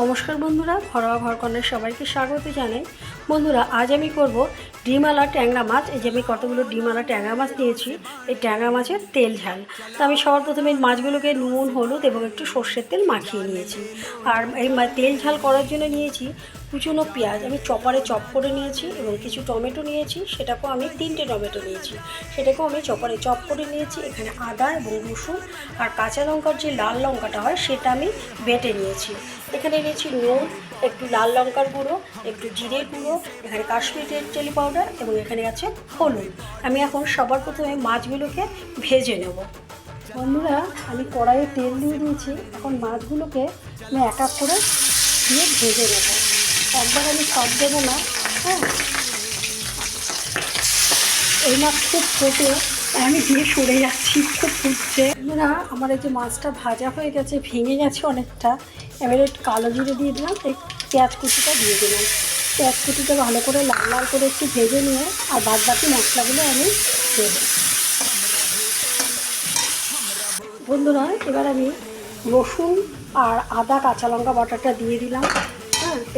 নমস্কার বন্ধুরা, ঘরোয়া ঘরকন্যার সবাইকে স্বাগত জানাই। বন্ধুরা, আজ আমি করব ডিমালা ট্যাংরা মাছ। এই যে আমি কতগুলো ডিমালা ট্যাংরা মাছ নিয়েছি, এই ট্যাংরা মাছের তেল ঝাল। তো আমি সবার প্রথমে মাছগুলোকে নুন, হলুদ এবং একটু সর্ষের তেল মাখিয়ে নিয়েছি। আর এই তেল ঝাল করার জন্য নিয়েছি কুচুনো পেঁয়াজ আমি চপারে চপ করে নিয়েছি এবং কিছু টমেটো নিয়েছি, সেটাকেও আমি তিনটে টমেটো নিয়েছি। সেটাকেও আমি চপারে চপ করে নিয়েছি, এখানে আদা এবং রসুন আর কাঁচা লঙ্কার যে লাল লঙ্কাটা হয়, সেটা আমি বেটে নিয়েছি। এখানে নিয়েছি নুন, একটু লাল লঙ্কার গুঁড়ো, একটু জিরে গুঁড়ো, এখানে কাশ্মীরি রেড চিলি পাউডার এবং এখানে আছে হলুদ। আমি এখন সবার প্রথমে মাছগুলোকে ভেজে নেব। বন্ধুরা, আমি কড়াইয়ে তেল দিয়ে দিয়েছি, এখন মাছগুলোকে আমি এক এক করে দিয়ে ভেজে নেব। একবার আমি সব দেবো না হ্যাঁ? এই মাছ খুব ফোটে, আমি দিয়ে সরে যাচ্ছি, খুব ফুটছে। না আমার এই যে মাছটা ভাজা হয়ে গেছে, ভেঙে গেছে অনেকটা, এবারে কালো জিরে দিয়ে দিলাম, এই পেঁয়াজ কুচিটা দিয়ে দিলাম। পেঁয়াজ কুচিটা ভালো করে লাল লাল করে একটু ভেজে নিয়ে, আর বাদ বাকি মশলাগুলো আমি দেবো। বন্ধুরা, এবার আমি রসুন আর আদা কাঁচা লঙ্কা বাটাটা দিয়ে দিলাম।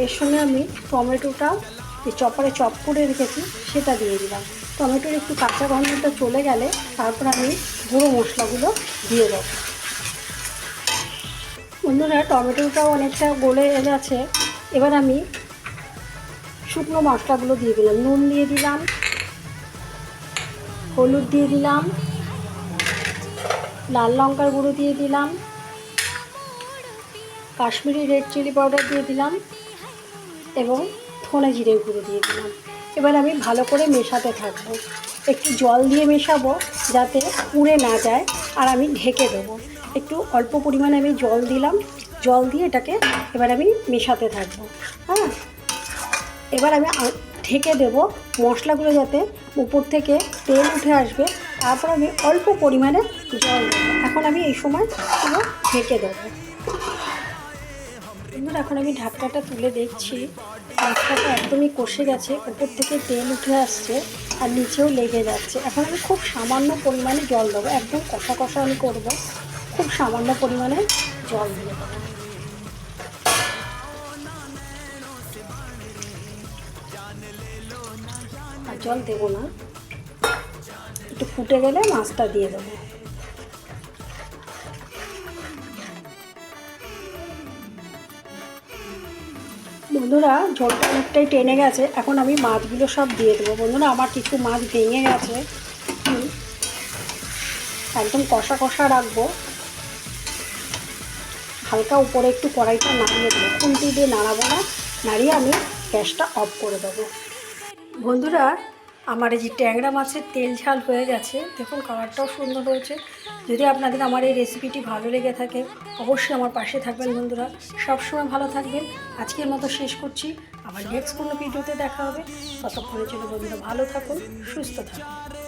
এর সঙ্গে আমি টমেটোটাও যে চপারে চপ করে রেখেছি, সেটা দিয়ে দিলাম। টমেটোর একটু কাঁচা গন্ধটা চলে গেলে তারপর আমি গুঁড়ো মশলাগুলো দিয়ে দেবো। বন্ধুরা, টমেটোটাও অনেকটা গলে গেছে। এবার আমি শুকনো মশলাগুলো দিয়ে দিলাম। নুন দিয়ে দিলাম, হলুদ দিয়ে দিলাম, লাল লঙ্কার গুঁড়ো দিয়ে দিলাম, কাশ্মীরি রেড চিলি পাউডার দিয়ে দিলাম। এবং ধনে জিরে গুঁড়ো দিয়ে দিলাম। এবার আমি ভালো করে মেশাতে থাকব। একটু জল দিয়ে মেশাবো যাতে পুড়ে না যায় আর আমি ঢেকে দেবো। একটু অল্প পরিমাণে আমি জল দিলাম। জল দিয়ে এটাকে এবার আমি মেশাতে থাকব। হ্যাঁ? এবার আমি ঢেকে দেবো মশলাগুলো যাতে উপর থেকে তেল উঠে আসবে। তারপর আমি অল্প পরিমাণে জল এখন আমি এই সময় ঢেকে দেবো। বন্ধুরা এখন আমি ঢাকনাটা তুলে দেখছি। মশলাটা একদমই কষে গেছে, উপর থেকে তেল উঠে আসছে আর নিচেও লেগে যাচ্ছে। এখন আমি খুব সামান্য পরিমাণে জল দেবো, একদম কষা কষা আমি করব। খুব সামান্য পরিমাণে জল দিয়ে দেবো। আর জল দেবো না। একটু ফুটে গেলে মাছটা দিয়ে দেবো। বন্ধুরা ঝোলটা অনেকটাই টেনে গেছে। এখন আমি মাছগুলো সব দিয়ে দেবো। বন্ধুরা, আমার কিছু মাছ ভেঙে গেছে। একদম কষা কষা রাখব। হালকা উপরে একটু কড়াইটা নাড়িয়ে দেবো। খুন্তি দিয়ে নাড়াবো না। নাড়িয়ে আমি গ্যাসটা অফ করে দেবো। বন্ধুরা আমার এই যে ট্যাংরা মাছের তেল ঝাল হয়ে গেছে, দেখুন কালারটাও সুন্দর হয়েছে। যদি আপনাদের আমার এই রেসিপিটি ভালো লেগে থাকে, অবশ্যই আমার পাশে থাকবেন বন্ধুরা। সবসময় ভালো থাকবেন। আজকের মতো শেষ করছি। আমার নেক্সট কোনো ভিডিওতে দেখা হবে। ততক্ষণের জন্য বন্ধুরা ভালো থাকুন, সুস্থ থাকুন।